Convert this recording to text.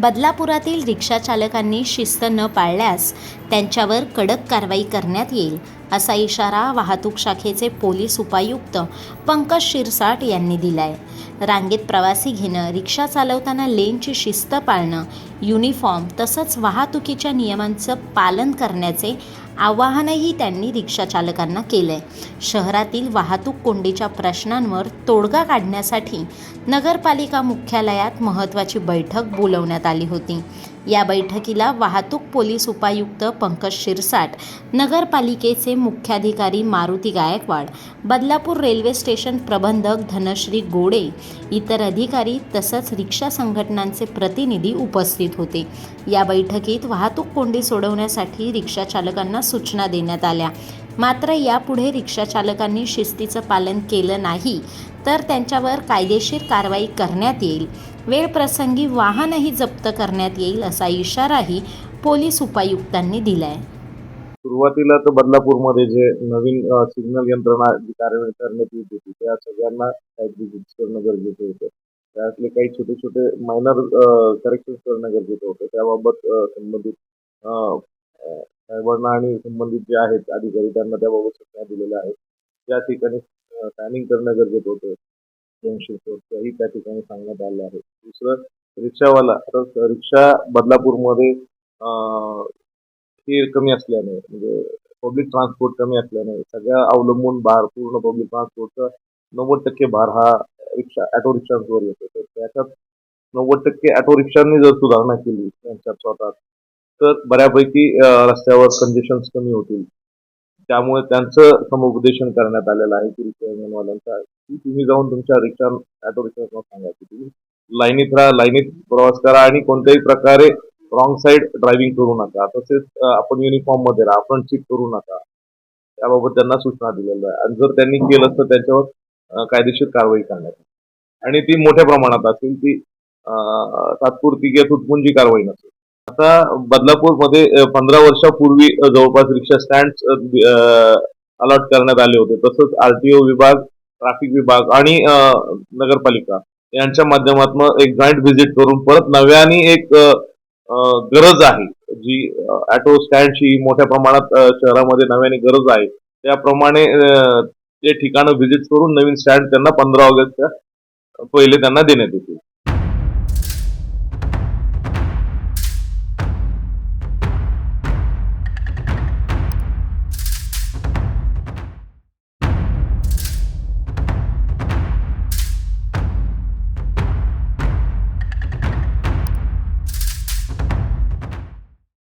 बदलापुरातील रिक्षा चालकांनी शिस्त न पाळल्यास त्यांच्यावर कडक कारवाई करण्यात येईल असा इशारा वाहतूक शाखेचे पोलीस उपायुक्त पंकज शिरसाट यांनी दिलाय. रांगेत प्रवासी घेणं रिक्षा चालवताना लेनची शिस्त पाळणं युनिफॉर्म तसंच वाहतुकीच्या नियमांचं पालन करण्याचे आवाहनही त्यांनी रिक्षाचालकांना केलं आहे शहरातील वाहतूक कोंडीच्या प्रश्नांवर तोडगा काढण्यासाठी नगरपालिका मुख्यालयात महत्त्वाची बैठक बोलवण्यात आली होती. या बैठकीला वाहतूक पोलीस उपायुक्त पंकज शिरसाट नगरपालिकेचे मुख्याधिकारी मारुती गायकवाड बदलापूर रेल्वे स्टेशन प्रबंधक धनश्री गोडे इतर अधिकारी तसंच रिक्षा संघटनांचे प्रतिनिधी उपस्थित होते. या बैठकीत वाहतूक कोंडी सोडवण्यासाठी रिक्षा चालकांना सूचना देण्यात आल्या. मात्र यापुढे रिक्षा चालकांनी शिस्तीचं पालन केलं नाही तर त्यांच्यावर कायदेशीर कारवाई करण्यात येईल. वेळ प्रसंगी वाहनही जप्त करण्यात येईल असा इशाराही पोलीस उपायुक्तांनी दिलाय. सुरुवातीला तर बदलापूरमध्ये जे नवीन सिग्नल यंत्रणा जी कार्यान्वित करण्यात येत होती त्या सगळ्यांना करणं गरजेचं होतं. त्यातले काही छोटे छोटे मायनर करेक्शन करणं गरजेचं होतं. त्याबाबत संबंधित साहेबांना आणि संबंधित जे आहेत अधिकारी त्यांना त्याबाबत सूचना दिलेल्या आहेत. त्या ठिकाणी टायमिंग करणं गरजेचं होतं. जंक्शन त्या ठिकाणी सांगण्यात आलं आहे. दुसरं रिक्षावाला आता रिक्षा बदलापूरमध्ये हे कमी असल्याने म्हणजे पब्लिक ट्रान्सपोर्ट कमी असल्याने सगळ्या अवलंबून भार पूर्ण पब्लिक ट्रान्सपोर्टचा नव्वद टक्के भार हा रिक्षा ऑटो रिक्षांवर येतो. तर त्याच्यात नव्वद टक्के ऑटो रिक्षांनी जर सुधारणा केली त्यांच्यात स्वतः तर बऱ्यापैकी रस्त्यावर कंजेशन्स कमी होतील. त्यामुळे त्यांचं समुपदेशन करण्यात आलेलं आहे की रिक्षा इंधनवाल्यांचा की तुम्ही जाऊन तुमच्या रिक्षा ऑटो रिक्षांना सांगा की तुम्ही लाईनीत राहा लाईनीत प्रवास करा आणि कोणत्याही प्रकारे रॉंग साईड ड्रायव्हिंग करू नका. तसेच आपण युनिफॉर्ममध्ये राहा आपण चीट करू नका. त्याबाबत त्यांना सूचना दिलेल्या आहे आणि जर त्यांनी केलं तर त्यांच्यावर कायदेशीर कारवाई करण्यात आणि ती मोठ्या प्रमाणात असेल ती तात्पुरती किंवा तुटपुंजी कारवाई नसेल. आता बदलापूरमध्ये पंधरा वर्षापूर्वी जवळपास रिक्षा स्टँड अलॉट करण्यात आले होते. तसंच आरटीओ विभाग ट्रॅफिक विभाग आणि नगरपालिका यांच्या माध्यमातून एक जॉईंट व्हिजिट करून परत नव्याने एक गरज आहे. जी ऑटो स्टँडची मोठ्या प्रमाणात शहरामध्ये नव्याने गरज आहे. त्याप्रमाणे ते ठिकाणं व्हिजिट करून नवीन स्टँड त्यांना पंधरा ऑगस्टच्या पहिले त्यांना देण्यात येतील.